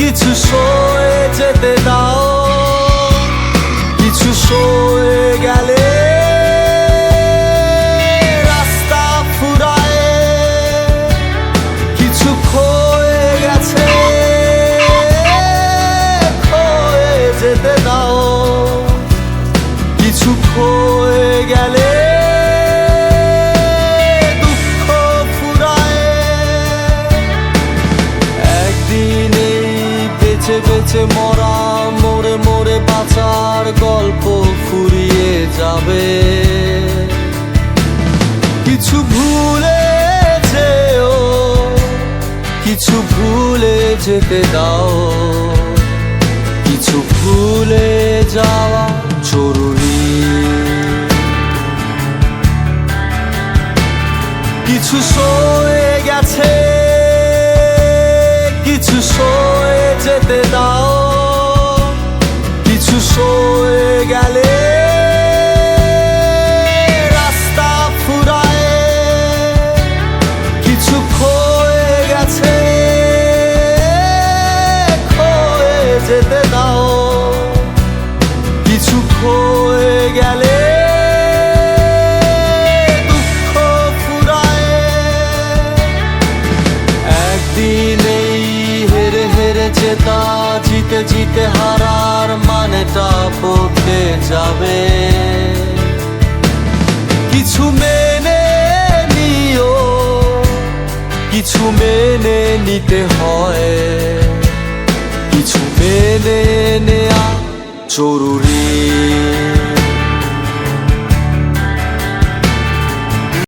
一次说也见得到。বেছে বেছে মরা মোড়ে মোড়ে বাঁচার গল্প ফুরিয়ে যাবে। কিছু ভুলে যেও, কিছু ভুলে যেতে দাও। কিছু ভুলে যাওয়া জরুরি। কিছু সয়ে গেছে, কিছু সয়ে যেতে দাও। কিছু সয়ে গেলে রাস্তা ফুরায়। কিছু খয়ে গেছে খয়ে যেতে দাও। জেতা জিতে জিতে হারার মানেটা বদলে যাবে। কিছু মেনে নিও, কিছু মেনে নিতে হয়। কিছু মেনে নেয়া জরুরি।